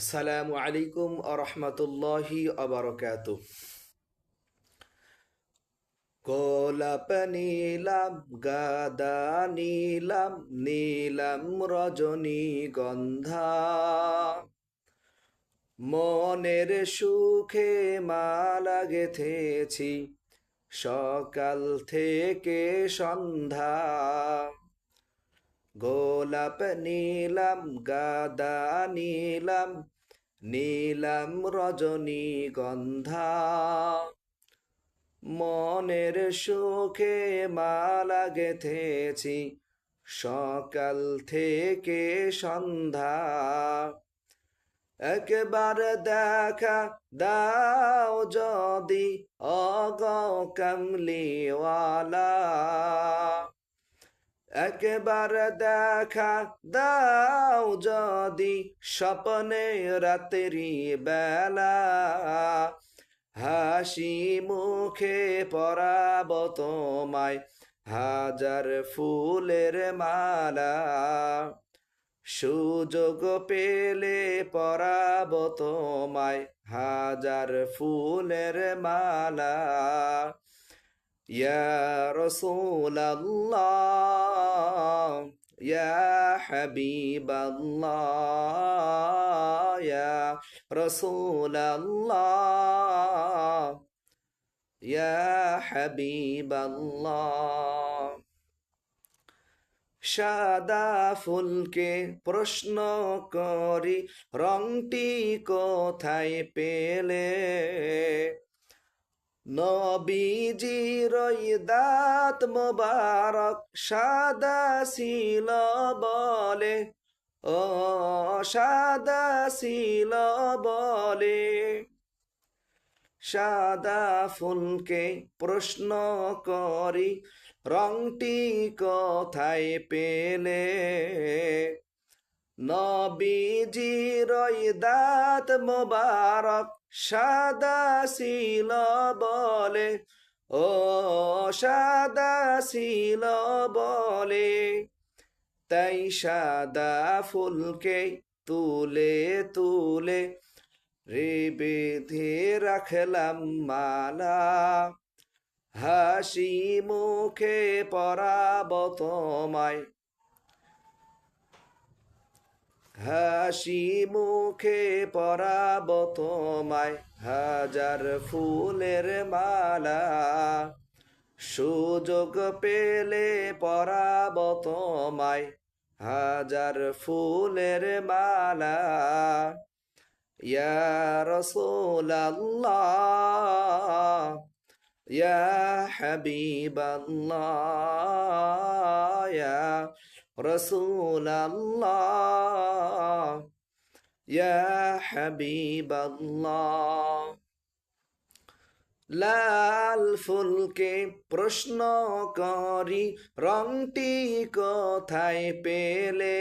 আসসালামু আলাইকুম আরহামতুল্লাহি আবরকাত গোলাপ নীলাম গাদা নীলাম নীলাম রজনী গন্ধা। মনের সুখে মালা গেথেছি সকাল থেকে সন্ধ্যা। গোলাপ নীলাম, গাদা নীলাম নীলাম রজনী গন্ধা। মনের সুখে মালা গেথেছি, সকাল থেকে সন্ধ্যা। একবার দেখা দাও যদি, অগ কামলিওয়ালা। একবার দেখা দাও যদি স্বপ্নে রাতের বেলা। হাসি মুখে পরাব তোমায় হাজার ফুলের মালা। সুযোগ পেলে পরাব তোমায় হাজার ফুলের মালা। ইয়া রসুল يا حبيب الله يا رسول الله يا حبيب الله সাদা ফুলকে প্রশ্ন করি রংটি কোথায় পেলে নবীজির দাঁত মোবারক সাদা ছিল বলে। ও সাদা ছিল বলে। সাদা ফুলকে প্রশ্ন করি, রংটি কোথায় পেলে? নবীজির দাঁত মোবারক সাদা ছিল বলে, ও সাদা ছিল বলে। তাই সাদা ফুলকে তুলে তুলে রে বেঁধে রাখলাম মালা। হাসি মুখে পরাব তোমায় হাসি মুখে পরাব তোমায়, হাজার ফুলের মালা। সুযোগ পেলে পরাব তোমায়, হাজার ফুলের মালা। ইয়া রসুল্লাহ ইয়া হাবিবাল্লাহ, ইয়া রসুলাল্লাহ। يا حبيب الله লাল ফুলকে প্রশ্ন করি রংটি কোথায় পেলে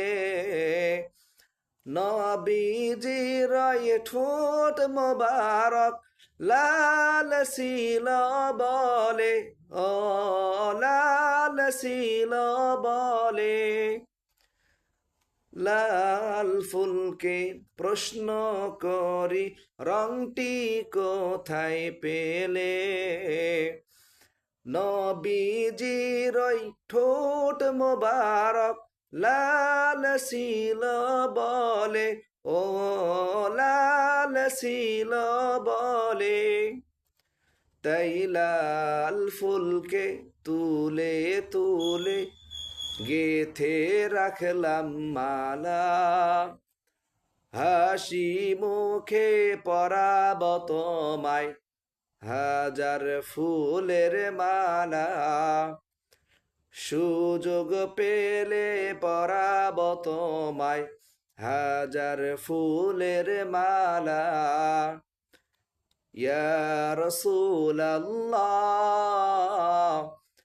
নবীজির ঠোঁট মোবারক লাল ছিল বলে ও লাল ছিল বলে লাল ফুলকে প্রশ্ন করি, রংটি কোথায় পেলে? নবীজির ঠোঁট মোবারক, লাল ছিল বলে, ও লাল ছিল বলে। তাই লাল ফুলকে তুলে গেথে রাখলাম মালা। হাসি মুখে পরাব তোমায় হাজার ফুলের মালা। সুযোগ পেলে পরাব তোমায় হাজার ফুলের মালা। ইয়া রসুল